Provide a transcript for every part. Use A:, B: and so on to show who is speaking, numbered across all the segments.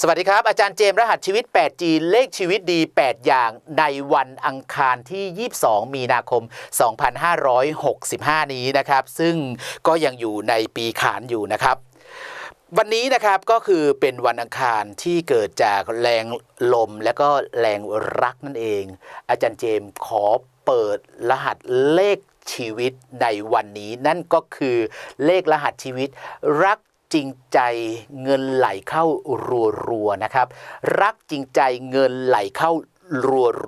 A: สวัสดีครับ อาจารย์เจมส์รหัสชีวิต 8G เลขชีวิตดี 8 อย่างในวันอังคารที่ 22 มีนาคม 2565 นี้นะครับ ซึ่งก็ยังอยู่ในปีขานอยู่นะครับ วันนี้นะครับก็คือเป็นวันอังคารที่เกิดจากแรงลมและก็แรงรักนั่นเอง อาจารย์เจมส์ขอเปิดรหัสเลขชีวิตในวันนี้ นั่นก็คือเลขรหัสชีวิตรัก จริงใจเงินไหลเข้ารัวๆนะครับ รักจริงใจเงินไหลเข้า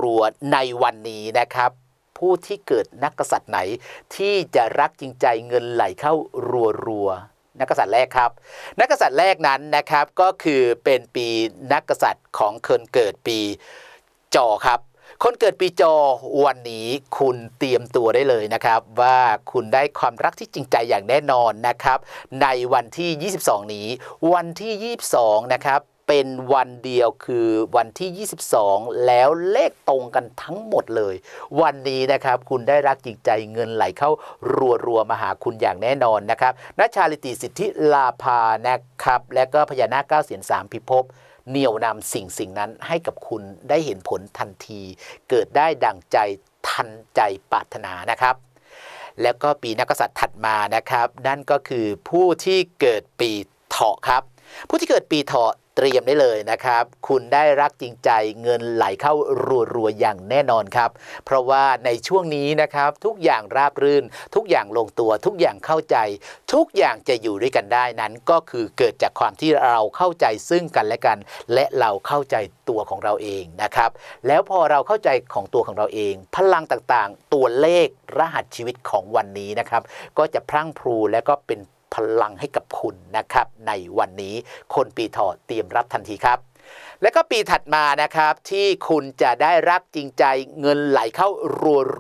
A: รัวๆในวันนี้นะครับ ผู้ที่เกิดนักกษัตริย์ไหน ที่จะรักจริงใจเงินไหลเข้ารัวๆนักกษัตริย์แรกครับ นักกษัตริย์แรกนั้นนะครับก็คือเป็นปีนักกษัตริย์ของคนเกิดปีจอครับ คนเกิดปีจอวันนี้คุณเตรียมตัวได้เลยนะครับ ว่าคุณได้ความรักที่จริงใจอย่างแน่นอนนะครับ ในวันที่ 22 นี้ วันที่ 22 นะครับเป็นวันเดียวคือวันที่ 22 แล้วเลขตรงกันทั้งหมดเลย วันนี้นะครับคุณได้รักจริงใจเงินไหลเข้ารัวๆมาหาคุณอย่างแน่นอนนะครับนัชชาลิติสิทธิลาภานะครับ และก็พญานาคเก้าเสียนสามพิภพ เหนี่ยวนำสิ่งสิ่งนั้นให้กับคุณได้เห็นผลทันที เกิดได้ดั่งใจทันใจปรารถนานะครับ แล้วก็ปีนักกษัตริย์ถัดมานะครับ นั่นก็คือผู้ที่เกิดปีเถาะครับ ผู้ที่เกิดปีเถาะ เตรียมได้เลยนะครับ คุณได้รักจริงใจเงินไหลเข้ารัวๆอย่างแน่นอนครับ เพราะว่าในช่วงนี้นะครับทุกอย่างราบรื่น ทุกอย่างลงตัว ทุกอย่างเข้าใจ ทุกอย่างจะอยู่ด้วยกันได้นั้น ก็คือเกิดจากความที่เราเข้าใจซึ่งกันและกัน และเราเข้าใจตัวของเราเองนะครับ แล้วพอเราเข้าใจของตัวของเราเอง พลังต่างๆ ตัวเลขรหัสชีวิตของวันนี้นะครับ ก็จะพรั่งพรูและก็เป็น พลังให้กับคุณนะครับ ในวันนี้คนปีเถาะเตรียมรับทันทีครับ และก็ปีถัดมานะครับที่คุณจะได้รักจริงใจเงินไหลเข้า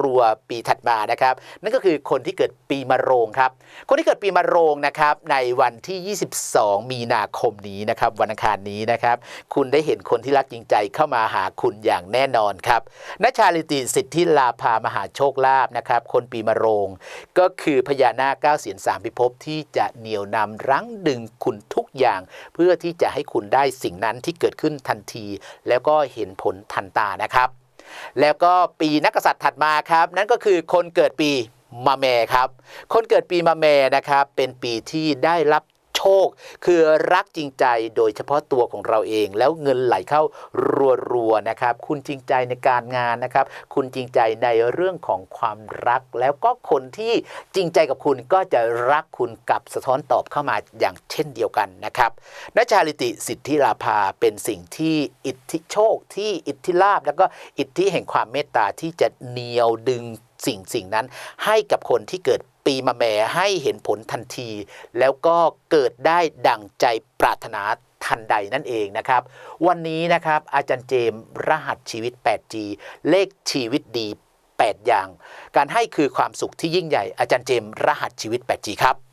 A: รัวๆปีถัดมานะครับ นั่นก็คือคนที่เกิดปีมะโรงครับ คนที่เกิดปีมะโรงนะครับในวันที่ 22 มีนาคมนี้นะครับวันอังคารนี้นะครับ คุณได้เห็นคนที่รักจริงใจเข้ามาหาคุณอย่างแน่นอนครับนัชชาลิติสิทธิลาภามหาโชคลาภนะครับ คนปีมะโรง ก็คือพญานาคเก้าเสียนสามพิภพที่จะเหนี่ยวนำรั้งดึงคุณทุกอย่าง เพื่อที่จะให้คุณได้สิ่งนั้นที่เกิดขึ้นทันที แล้วก็เห็นผลทันตานะครับ แล้วก็ปีนักกษัตริย์ถัดมาครับ นั่นก็คือคนเกิดปีมะแม่ครับ คนเกิดปีมะแม่นะครับ เป็นปีที่ได้รับ ค คือรักจริงใจโดยเฉพาะตัวของเราเอง แล้วเงินไหลเข้ารัวๆนะครับ คุณจริงใจในการงานนะครับ คุณจริงใจในเรื่องของความรัก แล้วก็คนที่จริงใจกับคุณก็จะรักคุณกับสะท้อนตอบเข้ามาอย่างเช่นเดียวกันนะครับนัชชาลิติสิทธิราภาเป็นสิ่งที่อิทธิโชคที่อิทธิลาภแล้วก็อิทธิแห่งความเมตตาที่จะเหนียวดึงสิ่งสิ่งนั้นให้กับคนที่เกิด ปีมาแหม่ให้เห็นผลทันที แล้วก็เกิดได้ดั่งใจปรารถนาทันใดนั่นเองนะครับ วันนี้นะครับอาจารย์เจมส์รหัสชีวิต 8G เลขชีวิตดี 8 อย่าง การให้คือความสุขที่ยิ่งใหญ่อาจารย์เจมส์รหัสชีวิต 8G ครับ